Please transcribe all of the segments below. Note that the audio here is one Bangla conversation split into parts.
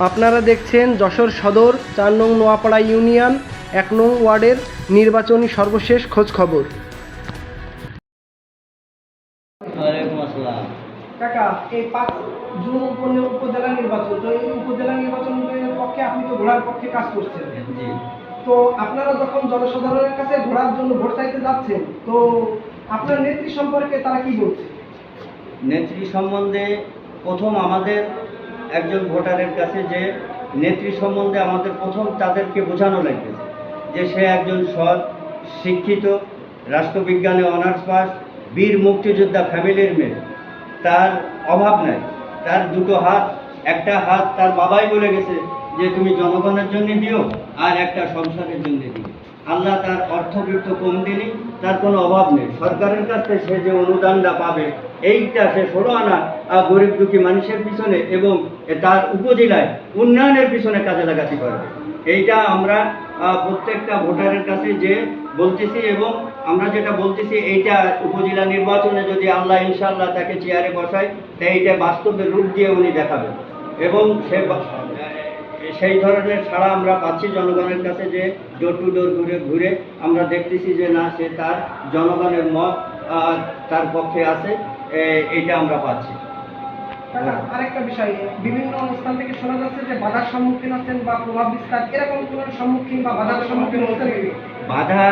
আপনারা দেখছেন যশোর সদর চার নং নোয়াপাড়া ইউনিয়ন এক নং ওয়ার্ডের নির্বাচনী সর্বশেষ খোঁজ খবর কাকা এই পাঁচ জুন উপজেলা নির্বাচন তো এই উপজেলা নির্বাচনের পক্ষে আপনি তো ঘোড়ার পক্ষে কাজ করছেন। তো আপনারা যখন জনসাধারণের কাছে ঘোড়ার জন্য ভোট চাইতে যাচ্ছেন তো আপনার নেত্রী সম্পর্কে তারা কি বলছে? নেত্রী সম্বন্ধে প্রথম আমাদের একজন ভোটারের কাছে যে নেত্রী সম্বন্ধে আমাদের প্রথম তাদেরকে বোঝানো লাগতেছে। যে সে একজন সৎ, শিক্ষিত, রাষ্ট্রবিজ্ঞানে অনার্স পাস, বীর মুক্তিযোদ্ধা ফ্যামিলির মেয়ে। তার অভাব নাই। তার দুটো হাত, একটা হাত তার বাবাই বলে গেছে যে, তুমি জনগণের জন্য দিও আর একটা সংসারের জন্য দিও। আল্লাহ তার অর্থবৃত্ত কম দিনি তার কোনো অভাব নেই। সরকারের কাছ থেকে সে যে অনুদানটা পাবে, এইটা সে ষোলো আনা গরিব দুঃখী মানুষের পিছনে এবং তার উপজেলায় উন্নয়নের পিছনে কাজে লাগাতে পারবে। এইটা আমরা প্রত্যেকটা ভোটারের কাছে যে বলতেছি এবং আমরা যেটা বলতেছি, এইটা উপজেলা নির্বাচনে যদি আল্লাহ ইনশাল্লাহ তাকে চেয়ারে বসায় তাই এইটা বাস্তবের রূপ দিয়ে উনি দেখাবেন। এবং সে সেই ধরনের ছাড়া আমরা পাচ্ছি জনগণের কাছে যে ডোর টু ডোর ঘুরে ঘুরে আমরা দেখতেছি যে না সে তার জনগণের মত তার পক্ষে আছে এ- এইটা আমরা পাচ্ছি। কাকা, আরেকটা বিষয় বিভিন্ন স্থান থেকে শোনা যাচ্ছে যে বাধার সম্মুখীন হচ্ছেন বা প্রভাব বিস্তার এরকম কোন সম্মুখীন বা বাধার সম্মুখীন হচ্ছেন? বাধা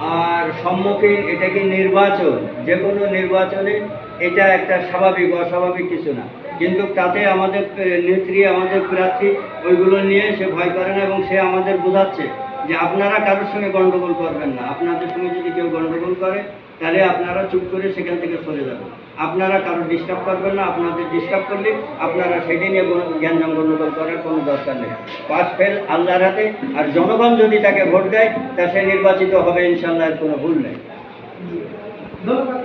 আর সম্মুখীন এটা কি নির্বাচন? যে কোনো নির্বাচনে এটা একটা স্বাভাবিক অস্বাভাবিক কিছু না। কিন্তু তাতে আমাদের নেত্রী, আমাদের প্রার্থী, ওইগুলো নিয়ে সে ভয় করে না এবং সে আমাদের বোঝাচ্ছে যে আপনারা কারোর সঙ্গে গণ্ডগোল করবেন না। আপনাদের সঙ্গে যদি কেউ গণ্ডগোল করে, তাহলে আপনারা চুপ করে সেখান থেকে সরে যাবেন। আপনারা কারও ডিস্টার্ব করবেন না, আপনাদের ডিস্টার্ব করলে আপনারা সেটা নিয়ে জ্ঞানজাম গণ্ডগোল করার কোনো দরকার নেই। পাস ফেল আল্লাহর হাতে, আর জনগণ যদি তাকে ভোট দেয়, তা সে নির্বাচিত হবে ইনশাল্লাহ কোনো ভুল নেই। ধন্যবাদ